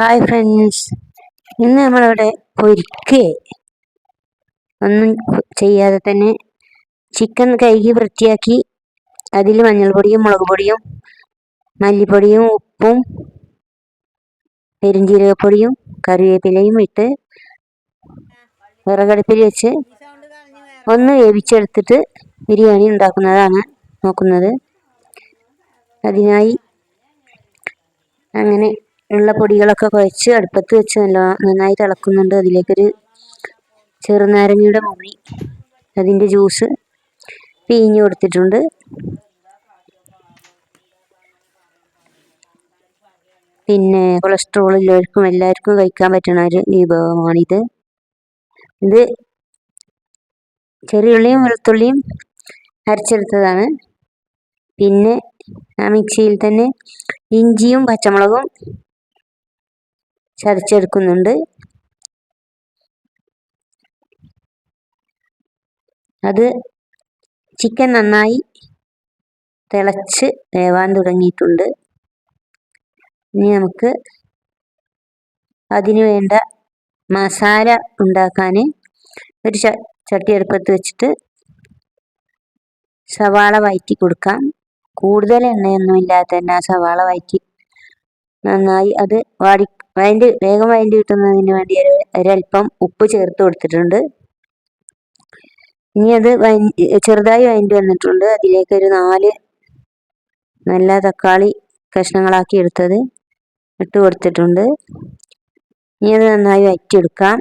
Hi friends ഇന്ന് നമ്മളിവിടെ പൊരിക്കേ. ഒന്നും ചെയ്യാതെ തന്നെ ചിക്കൻ കഴുകി വൃത്തിയാക്കി. അതിൽ മഞ്ഞൾപ്പൊടിയും മുളക് പൊടിയും മല്ലിപ്പൊടിയും ഉപ്പും പെരുംജീരകപ്പൊടിയും കറിവേപ്പിലയും ഇട്ട് വിറകടുപ്പിൽ വെച്ച് ഒന്ന് വേവിച്ചെടുത്തിട്ട് ബിരിയാണി ഉണ്ടാക്കുന്നതാണ് നോക്കുന്നത്. അതിനായി അങ്ങനെ ഉള്ള പൊടികളൊക്കെ കുഴച്ച് അടുപ്പത്ത് വെച്ച് നല്ല നന്നായി തിളക്കുന്നുണ്ട്. അതിലേക്കൊരു ചെറുനാരങ്ങയുടെ മുറി അതിന്റെ ജ്യൂസ് പിഴിഞ്ഞ് കൊടുത്തിട്ടുണ്ട്. പിന്നെ കൊളസ്ട്രോൾ ഉള്ളവർക്കും എല്ലാവർക്കും കഴിക്കാൻ പറ്റുന്ന ഒരു വിഭവമാണിത്. ഇത് ചെറിയുള്ളിയും വെളുത്തുള്ളിയും അരച്ചെടുത്തതാണ്. പിന്നെ ആ മിക്സിയിൽ തന്നെ ഇഞ്ചിയും പച്ചമുളകും ചതച്ചെടുക്കുന്നുണ്ട്. അത് ചിക്കൻ നന്നായി തിളച്ച് വേവാൻ തുടങ്ങിയിട്ടുണ്ട്. ഇനി നമുക്ക് അതിനു വേണ്ട മസാല ഉണ്ടാക്കാൻ ഒരു ചട്ടി അടുപ്പത്ത് വെച്ചിട്ട് സവാള വയറ്റി കൊടുക്കാം. കൂടുതൽ എണ്ണയൊന്നും ഇല്ലാതെ തന്നെ ആ സവാള വയറ്റി നന്നായി അത് വാടി വഴണ്ടി വേഗം വഴണ്ടി കിട്ടുന്നതിന് വേണ്ടി ഒരു ഒരൽപ്പം ഉപ്പ് ചേർത്ത് കൊടുത്തിട്ടുണ്ട്. ഇനി അത് ചെറുതായി വഴണ്ടി വന്നിട്ടുണ്ട്. അതിലേക്ക് ഒരു നാല് നല്ല തക്കാളി കഷ്ണങ്ങളാക്കി എടുത്തത് ഇട്ട് കൊടുത്തിട്ടുണ്ട്. ഇനി അത് നന്നായി വറ്റിയെടുക്കാം.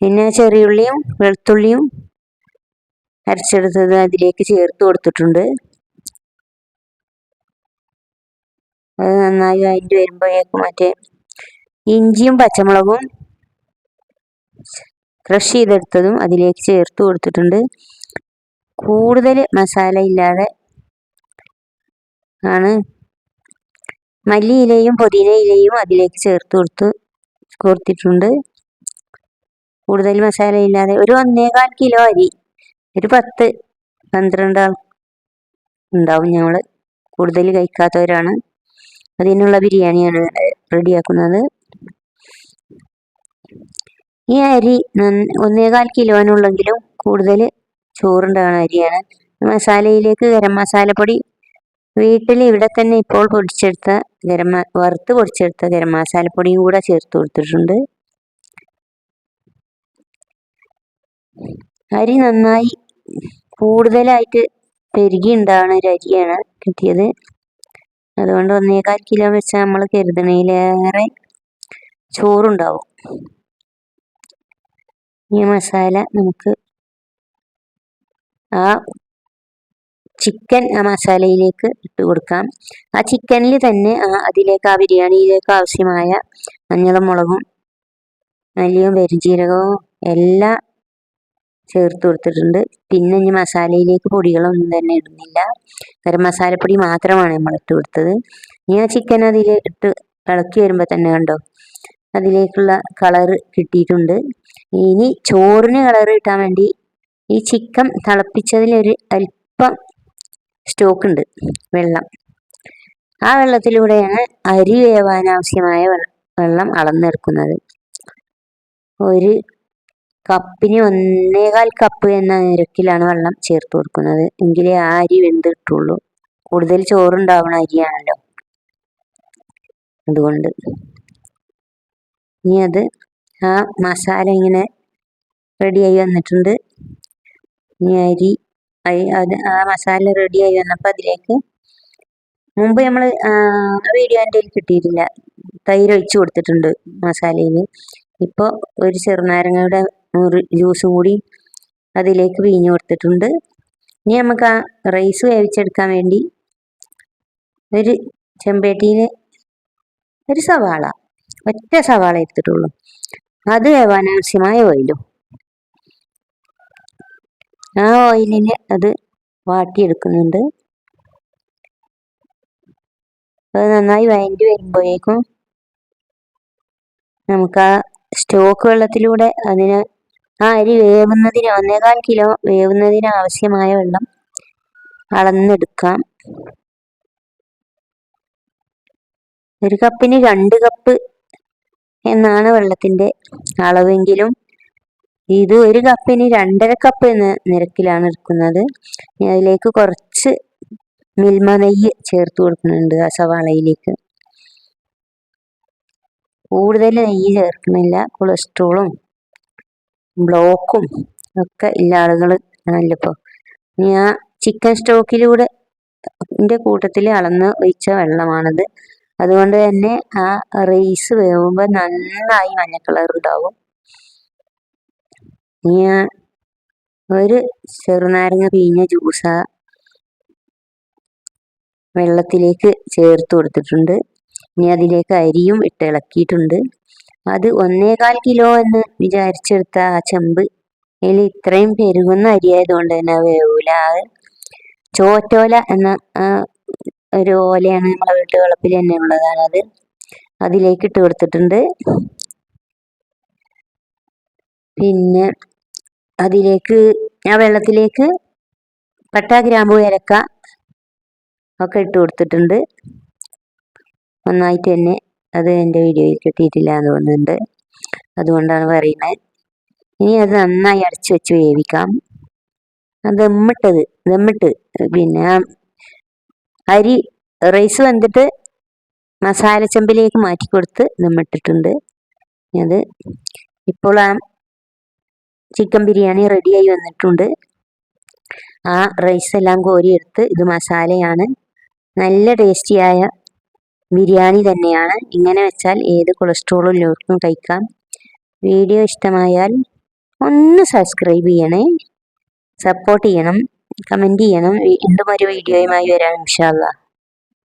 പിന്നെ ചെറിയുള്ളിയും വെളുത്തുള്ളിയും അരച്ചെടുത്തത് അതിലേക്ക് ചേർത്ത് കൊടുത്തിട്ടുണ്ട്. അത് നന്നായി അതിന്റെ വരുമ്പോഴേക്കും മറ്റേ ഇഞ്ചിയും പച്ചമുളകും ക്രഷ് ചെയ്തെടുത്തതും അതിലേക്ക് ചേർത്ത് കൊടുത്തിട്ടുണ്ട്. കൂടുതൽ മസാല ഇല്ലാതെ ആണ്. മല്ലി ഇലയും മല്ലിയിലയും പുതിനയിലയും അതിലേക്ക് ചേർത്ത് കൊടുത്ത് കൊടുത്തിട്ടുണ്ട്. കൂടുതൽ മസാല ഇല്ലാതെ ഒരു ഒന്നേകാൽ കിലോ അരി ഒരു പത്ത് പന്ത്രണ്ട് ആൾ ഉണ്ടാവും ഞങ്ങൾ കൂടുതൽ കഴിക്കാത്തവരാണ്. അതിനുള്ള ബിരിയാണിയാണ് റെഡിയാക്കുന്നത്. ഈ അരി ഒന്നേകാൽ കിലോനുള്ളെങ്കിലും കൂടുതൽ ചോറുണ്ടാകുന്ന അരിയാണ്. മസാലയിലേക്ക് ഗരം മസാലപ്പൊടി വീട്ടിൽ ഇവിടെ തന്നെ ഇപ്പോൾ പൊടിച്ചെടുത്ത ഗരം വറുത്ത് പൊടിച്ചെടുത്ത ഗരം മസാലപ്പൊടിയും കൂടെ ചേർത്ത് കൊടുത്തിട്ടുണ്ട്. അരി നന്നായി കൂടുതലായിട്ട് പെരുകി ഉണ്ടാകുന്ന ഒരു അരിയാണ് കിട്ടിയത്. അതുകൊണ്ട് ഒന്നേകാൽ കിലോ വെച്ച് നമ്മൾ കരുതണയിലേറെ ചോറുണ്ടാവും. ഈ മസാല നമുക്ക് ആ ചിക്കൻ ആ മസാലയിലേക്ക് ഇട്ട് കൊടുക്കാം. ആ ചിക്കനിൽ തന്നെ ആ അതിലേക്ക് ആ ബിരിയാണിയിലേക്ക് ആവശ്യമായ മഞ്ഞളും മുളകും മല്ലിയും പെരുംജീരകവും എല്ലാം ചേർത്ത് കൊടുത്തിട്ടുണ്ട്. പിന്നെ ഇനി മസാലയിലേക്ക് പൊടികളൊന്നും തന്നെ ഇടുന്നില്ല. ഗരം മസാലപ്പൊടി മാത്രമാണ് നമ്മൾ ഇട്ട് കൊടുത്തത്. ഇനി ആ ചിക്കൻ അതിൽ ഇട്ട് ഇളക്കി വരുമ്പോൾ തന്നെ കണ്ടോ? അതിലേക്കുള്ള കളറ് കിട്ടിയിട്ടുണ്ട്. ഇനി ചോറിന് കളറ് കിട്ടാൻ വേണ്ടി ഈ ചിക്കൻ തിളപ്പിച്ചതിലൊരു അല്പം സ്റ്റോക്ക് ഉണ്ട് വെള്ളം. ആ വെള്ളത്തിലൂടെയാണ് അരി വേവാനാവശ്യമായ വെള്ളം അളന്നെടുക്കുന്നത്. ഒരു കപ്പിന് ഒന്നേകാൽ കപ്പ് എന്ന നിരക്കിലാണ് വെള്ളം ചേർത്ത് കൊടുക്കുന്നത്. എങ്കിലേ ആ അരി വെന്ത് കിട്ടുള്ളൂ കൂടുതൽ ചോറുണ്ടാവുന്ന അരിയാണല്ലോ. അതുകൊണ്ട് ഇനി അത് ആ മസാല ഇങ്ങനെ റെഡിയായി വന്നിട്ടുണ്ട്. ഇനി അരി അത് ആ മസാല റെഡിയായി വന്നപ്പോൾ അതിലേക്ക് മുമ്പ് നമ്മൾ വീഡിയോ എന്റെ കിട്ടിയിട്ടില്ല. തൈര് ഒഴിച്ച് കൊടുത്തിട്ടുണ്ട് മസാലയിൽ ഇപ്പോൾ ഒരു ചെറുനാരങ്ങയുടെ ജ്യൂസ് കൂടി അതിലേക്ക് പിഴിഞ്ഞ് കൊടുത്തിട്ടുണ്ട്. ഇനി നമുക്ക് ആ റൈസ് വേവിച്ചെടുക്കാൻ വേണ്ടി ഒരു ചെമ്പേട്ടിയിൽ ഒരു സവാള ഒറ്റ സവാള എടുത്തിട്ടുള്ളൂ. അത് വേവാൻ ആവശ്യമായ ഓയിലും ആ ഓയിലിന് അത് വാട്ടിയെടുക്കുന്നുണ്ട്. അത് നന്നായി വയണ്ടി വരുമ്പോഴേക്കും നമുക്ക് ആ സ്റ്റോക്ക് വെള്ളത്തിലൂടെ അതിന് ആ അരി വേവുന്നതിന് ഒന്നേകാൽ കിലോ വേവുന്നതിന് ആവശ്യമായ വെള്ളം അളന്നെടുക്കാം. ഒരു കപ്പിന് രണ്ട് കപ്പ് എന്നാണ് വെള്ളത്തിന്റെ അളവെങ്കിലും ഇത് ഒരു കപ്പിന് രണ്ടര കപ്പ് എന്ന നിരക്കിലാണ് എടുക്കുന്നത് അതിലേക്ക് കുറച്ച് മിൽമ നെയ്യ് ചേർത്ത് കൊടുക്കുന്നുണ്ട് ആ സവാളയിലേക്ക്. കൂടുതൽ നെയ്യ് ചേർക്കുന്നില്ല കൊളസ്ട്രോളും ബ്ലോക്കും ഒക്കെ ഇല്ല ആളുകൾ. ആണല്ലോ ഞാൻ ചിക്കൻ സ്റ്റോക്കിലൂടെ എന്റെ കൂട്ടത്തിൽ അളന്ന് ഒഴിച്ച വെള്ളമാണത്. അതുകൊണ്ട് തന്നെ ആ റൈസ് വേവുമ്പോൾ നന്നായി മഞ്ഞ കളർ ഉണ്ടാവും. ഞാൻ ഒരു ചെറുനാരങ്ങ പിഴിഞ്ഞ ജ്യൂസ വെള്ളത്തിലേക്ക് ചേർത്ത് കൊടുത്തിട്ടുണ്ട്. ഇനി അതിലേക്ക് അരിയും ഇട്ട് ഇളക്കിയിട്ടുണ്ട്. അത് ഒന്നേകാൽ കിലോ എന്ന് വിചാരിച്ചെടുത്ത ആ ചെമ്പ്. അതിൽ ഇത്രയും പെരുകുന്ന അരിയായതുകൊണ്ട് തന്നെ വേവൂല. ചോറ്റോല എന്ന ഒരു ഓലയാണ് നമ്മളെ വീട്ടുവളപ്പിൽ തന്നെ ഉള്ളതാണ് അത്. അതിലേക്ക് ഇട്ട് കൊടുത്തിട്ടുണ്ട്. പിന്നെ അതിലേക്ക് ആ വെള്ളത്തിലേക്ക് പട്ട ഗ്രാമ്പു ഏലക്ക ഒക്കെ ഇട്ട് കൊടുത്തിട്ടുണ്ട്. നന്നായിട്ട് തന്നെ അത് എന്റെ വീഡിയോയിൽ കിട്ടിയിട്ടില്ല എന്ന് തോന്നുന്നുണ്ട്. അതുകൊണ്ടാണ് പറയുന്നത്. ഇനി അത് നന്നായി അടച്ചു വെച്ച് വേവിക്കാം. ദമ്മിട്ടത് ദമ്മിട്ട് പിന്നെ അരി റൈസ് വന്നിട്ട് മസാല ചെമ്പിലേക്ക് മാറ്റി കൊടുത്ത് ദമ്മിട്ടിട്ടുണ്ട് അത് ഇപ്പോൾ ആ ചിക്കൻ ബിരിയാണി റെഡിയായി വന്നിട്ടുണ്ട്. ആ റൈസ് എല്ലാം കോരിയെടുത്ത് ഇത് മസാലയാണ്. നല്ല ടേസ്റ്റിയായ ബിരിയാണി തന്നെയാണ്. ഇങ്ങനെ വെച്ചാൽ ഏത് കൊളസ്ട്രോളും ഉള്ളവർക്കും കഴിക്കാം. വീഡിയോ ഇഷ്ടമായാൽ ഒന്ന് സബ്സ്ക്രൈബ് ചെയ്യണേ. സപ്പോർട്ട് ചെയ്യണം. കമന്റ് ചെയ്യണം. വീണ്ടും ഒരു വീഡിയോയുമായി വരാം ഇൻഷാല്ലാ